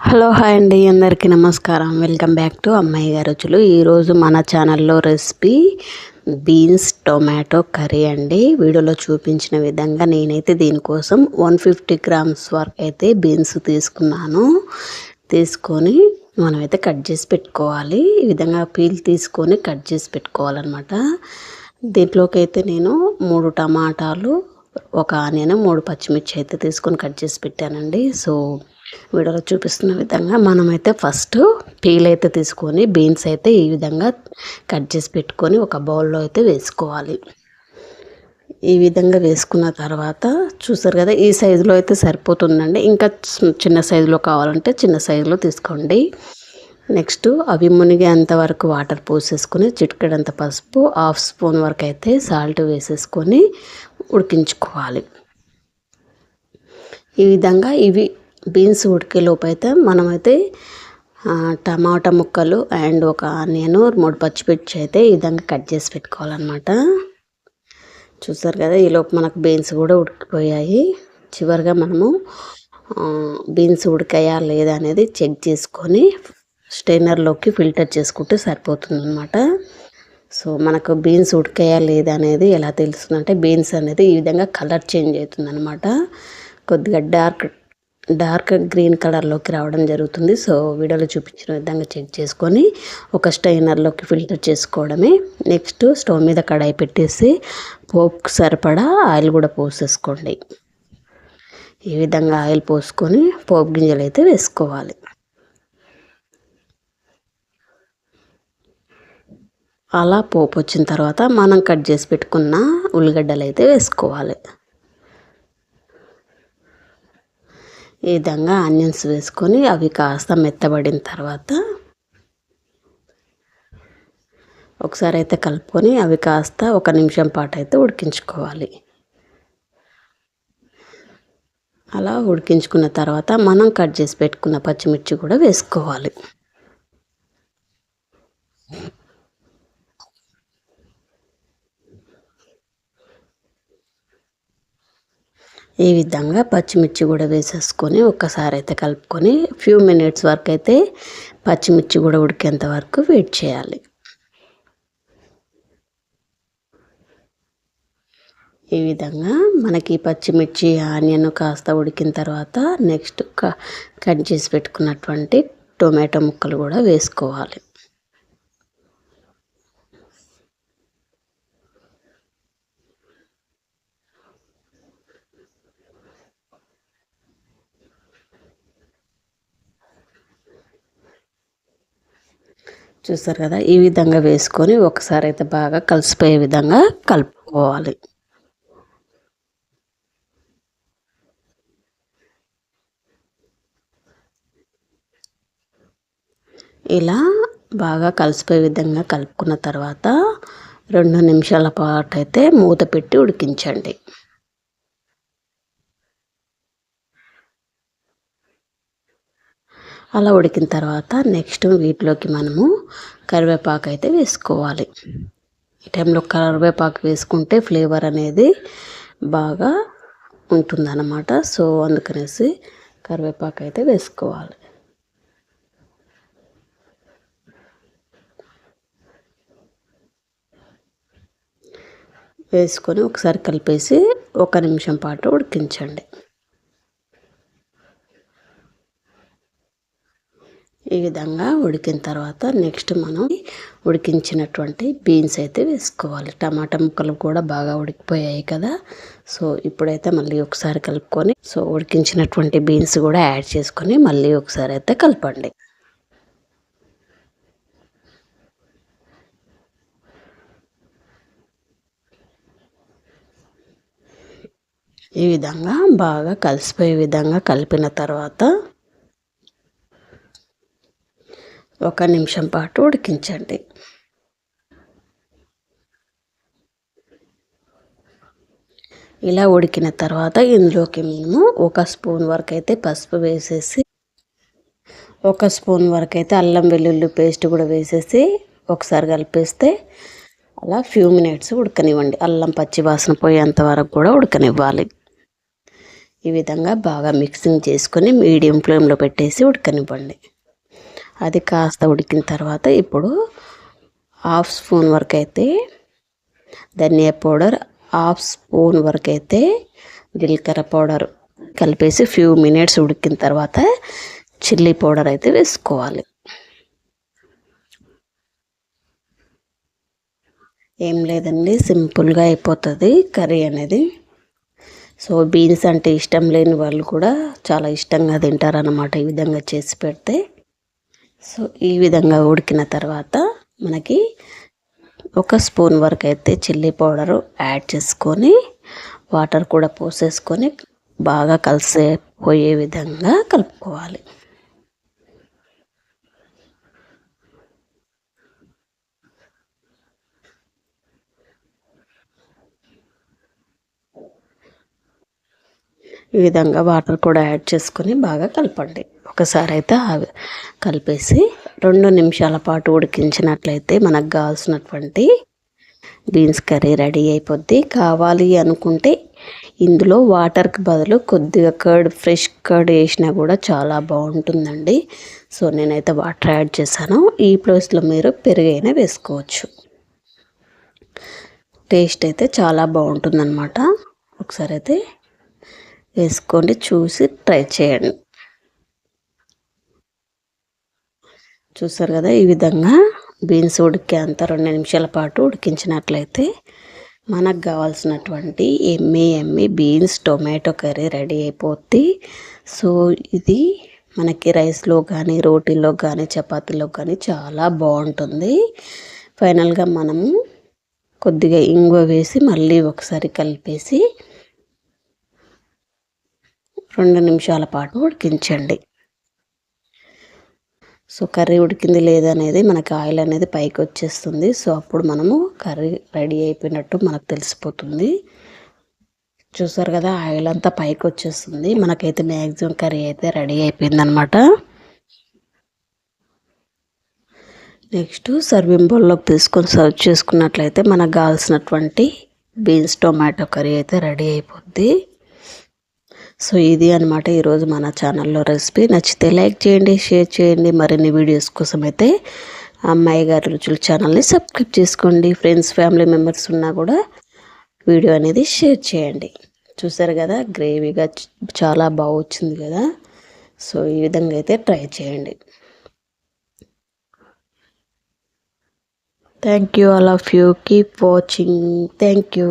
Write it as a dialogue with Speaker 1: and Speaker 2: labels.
Speaker 1: Hello hi అండి. అందరికీ నమస్కారం. వెల్కమ్ బ్యాక్ టు అమ్మాయి గారు రుచులు. ఈరోజు మన ఛానల్లో రెసిపీ బీన్స్ టొమాటో కర్రీ అండి. వీడియోలో చూపించిన విధంగా నేనైతే దీనికోసం వన్ ఫిఫ్టీ గ్రామ్స్ వరకు అయితే బీన్స్ తీసుకున్నాను. తీసుకొని మనమైతే కట్ చేసి పెట్టుకోవాలి. ఈ విధంగా పీల్ తీసుకొని కట్ చేసి పెట్టుకోవాలన్నమాట. దీంట్లోకి అయితే నేను మూడు టమాటాలు ఒక ఆనియన్ మూడు పచ్చిమిర్చి అయితే తీసుకొని కట్ చేసి పెట్టానండి. సో వీడియోలో చూపిస్తున్న విధంగా మనమైతే ఫస్ట్ పీల్ అయితే తీసుకొని బీన్స్ అయితే ఈ విధంగా కట్ చేసి పెట్టుకొని ఒక బౌల్లో అయితే వేసుకోవాలి. ఈ విధంగా వేసుకున్న తర్వాత చూసారు కదా ఈ సైజులో అయితే సరిపోతుందండి. ఇంకా చిన్న సైజులో కావాలంటే చిన్న సైజులో తీసుకోండి. నెక్స్ట్ అవి మునిగేంత వరకు వాటర్ పోసేసుకొని చిటికెడంత పసుపు హాఫ్ స్పూన్ వరకు అయితే సాల్ట్ వేసేసుకొని ఉడికించుకోవాలి. ఈ విధంగా ఇవి బీన్స్ ఉడికే అయితే మనమైతే టమాటా ముక్కలు అండ్ ఒక ఆనియన్ మూడు పచ్చిమిర్చి అయితే ఈ విధంగా కట్ చేసి పెట్టుకోవాలన్నమాట. చూసారు కదా ఈ లోపు మనకు బీన్స్ కూడా ఉడికిపోయాయి. చివరిగా మనము బీన్స్ ఉడికాయా లేదా అనేది చెక్ చేసుకొని స్టెయినర్లోకి ఫిల్టర్ చేసుకుంటే సరిపోతుంది అనమాట సో మనకు బీన్స్ ఉడికాయా లేదా అనేది ఎలా తెలుస్తుందంటే బీన్స్ అనేది ఈ విధంగా కలర్ చేంజ్ అవుతుంది అనమాట కొద్దిగా డార్క్ డార్క్ గ్రీన్ కలర్లోకి రావడం జరుగుతుంది. సో వీడియోలో చూపించిన విధంగా చెక్ చేసుకొని ఒక స్టైనర్లోకి ఫిల్టర్ చేసుకోవడమే. నెక్స్ట్ స్టవ్ మీద కడాయి పెట్టేసి పోపుకు సరిపడా ఆయిల్ కూడా పోసేసుకోండి. ఈ విధంగా ఆయిల్ పోసుకొని పోపు గింజలు అయితే వేసుకోవాలి. అలా పోపు వచ్చిన తర్వాత మనం కట్ చేసి పెట్టుకున్న ఉల్లిగడ్డలు అయితే వేసుకోవాలి. ఈ విధంగా ఆనియన్స్ వేసుకొని అవి కాస్త మెత్తబడిన తర్వాత ఒకసారి అయితే కలుపుకొని అవి కాస్త ఒక నిమిషం పాటు అయితే ఉడికించుకోవాలి. అలా ఉడికించుకున్న తర్వాత మనం కట్ చేసి పెట్టుకున్న పచ్చిమిర్చి కూడా వేసుకోవాలి. ఈ విధంగా పచ్చిమిర్చి కూడా వేసేసుకొని ఒక్కసారి అయితే కలుపుకొని ఫ్యూ మినిట్స్ వరకు అయితే పచ్చిమిర్చి కూడా ఉడికేంత వరకు వెయిట్ చేయాలి. ఈ విధంగా మనకి పచ్చిమిర్చి ఆనియన్ కాస్త ఉడికిన తర్వాత నెక్స్ట్ కట్ చేసి పెట్టుకున్నటువంటి టొమాటో ముక్కలు కూడా వేసుకోవాలి. చూస్తారు కదా? ఈ విధంగా వేసుకొని ఒకసారి అయితే బాగా కలిసిపోయే విధంగా కలుపుకోవాలి. ఇలా బాగా కలిసిపోయే విధంగా కలుపుకున్న తర్వాత రెండు నిమిషాల పాటు అయితే మూత పెట్టి ఉడికించండి. అలా ఉడికిన తర్వాత నెక్స్ట్ వీటిలోకి మనము కరివేపాకు అయితే వేసుకోవాలి. ఈ టైంలో కరివేపాకు వేసుకుంటే ఫ్లేవర్ అనేది బాగా ఉంటుందన్నమాట. సో అందుకనేసి కరివేపాకు అయితే వేసుకోవాలి. వేసుకొని ఒకసారి కలిపేసి ఒక నిమిషం పాటు ఉడికించండి. ఈ విధంగా ఉడికిన తర్వాత నెక్స్ట్ మనం ఉడికించినటువంటి బీన్స్ అయితే వేసుకోవాలి. టమాటా ముక్కలు కూడా బాగా ఉడికిపోయాయి కదా. సో ఇప్పుడైతే మళ్ళీ ఒకసారి కలుపుకొని సో ఉడికించినటువంటి బీన్స్ కూడా యాడ్ చేసుకొని మళ్ళీ ఒకసారి అయితే కలపండి. ఈ విధంగా బాగా కలిసిపోయే విధంగా కలిపిన తర్వాత ఒక నిమిషం పాటు ఉడికించండి. ఇలా ఉడికిన తర్వాత ఇందులోకి మేము ఒక స్పూన్ వరకు అయితే పసుపు వేసేసి ఒక స్పూన్ వరకు అయితే అల్లం వెల్లుల్లి పేస్ట్ కూడా వేసేసి ఒకసారి కలిపేస్తే అలా ఫ్యూ మినిట్స్ ఉడకనివ్వండి. అల్లం పచ్చి వాసన పోయేంత వరకు కూడా ఉడకనివ్వాలి. ఈ విధంగా బాగా మిక్సింగ్ చేసుకొని మీడియం ఫ్లేమ్లో పెట్టేసి ఉడకనివ్వండి. అది కాస్త ఉడికిన తర్వాత ఇప్పుడు హాఫ్ స్పూన్ వరకు అయితే ధనియా పౌడర్ హాఫ్ స్పూన్ వరకు అయితే జీలకర్ర పౌడర్ కలిపేసి ఫ్యూ మినిట్స్ ఉడికిన తర్వాత చిల్లీ పౌడర్ అయితే వేసుకోవాలి. ఏం లేదండి సింపుల్గా అయిపోతుంది కర్రీ అనేది. సో బీన్స్ అంటే ఇష్టం లేని వాళ్ళు కూడా చాలా ఇష్టంగా తింటారనమాట ఈ విధంగా చేసి పెడితే. సో ఈ విధంగా ఉడికిన తర్వాత మనకి ఒక స్పూన్ వరకు అయితే చిల్లీ పౌడరు యాడ్ చేసుకొని వాటర్ కూడా పోసేసుకొని బాగా కలిసే పోయే విధంగా కలుపుకోవాలి. ఈ విధంగా వాటర్ కూడా యాడ్ చేసుకొని బాగా కలపండి. ఒకసారి అయితే కలిపేసి రెండు నిమిషాల పాటు ఉడికించినట్లయితే మనకు కావాల్సినటువంటి బీన్స్ కర్రీ రెడీ అయిపోద్ది. కావాలి అనుకుంటే ఇందులో వాటర్కి బదులు కొద్దిగా కర్డ్ ఫ్రెష్ కర్డ్ వేసినా కూడా చాలా బాగుంటుందండి. సో నేనైతే వాటర్ యాడ్ చేశాను. ఈ ప్లేస్లో మీరు పెరుగైనా వేసుకోవచ్చు. టేస్ట్ అయితే చాలా బాగుంటుందన్నమాట. ఒకసారి అయితే వేసుకోండి చూసి ట్రై చేయండి. చూసారు కదా ఈ విధంగా బీన్స్ ఉడికేంత రెండు నిమిషాల పాటు ఉడికించినట్లయితే మనకు కావాల్సినటువంటి yummy yummy beans tomato curry ready అయిపోద్ది. సో ఇది మనకి రైస్లో కానీ రోటీలో కానీ చపాతీలో కానీ చాలా బాగుంటుంది. ఫైనల్గా మనము కొద్దిగా ఇంగువ వేసి మళ్ళీ ఒకసారి కలిపేసి రెండు నిమిషాల పాటు ఉడికించండి. సో కర్రీ ఉడికింది లేదనేది మనకి ఆయిల్ అనేది పైకి వచ్చేస్తుంది. సో అప్పుడు మనము కర్రీ రెడీ అయిపోయినట్టు మనకు తెలిసిపోతుంది. చూసారు కదా ఆయిల్ అంతా పైకి వచ్చేస్తుంది. మనకైతే మ్యాక్సిమం కర్రీ అయితే రెడీ అయిపోయిందనమాట నెక్స్ట్ సర్వింగ్ బౌల్లోకి తీసుకొని సర్వ్ చేసుకున్నట్లయితే మనకు కావాల్సినటువంటి బీన్స్ టొమాటో కర్రీ అయితే రెడీ అయిపోద్ది. సో ఇది అనమాట ఈరోజు మన ఛానల్లో రెసిపీ. నచ్చితే లైక్ చేయండి షేర్ చేయండి. మరిన్ని వీడియోస్ కోసం అయితే అమ్మాయి గారి రుచుల ఛానల్ని సబ్స్క్రైబ్ చేసుకోండి. ఫ్రెండ్స్ ఫ్యామిలీ మెంబర్స్ ఉన్నా కూడా వీడియో అనేది షేర్ చేయండి. చూసారు కదా గ్రేవీగా చాలా బాగా వచ్చింది కదా. సో ఈ విధంగా అయితే ట్రై చేయండి. Thank you all of you. Keep watching. Thank you.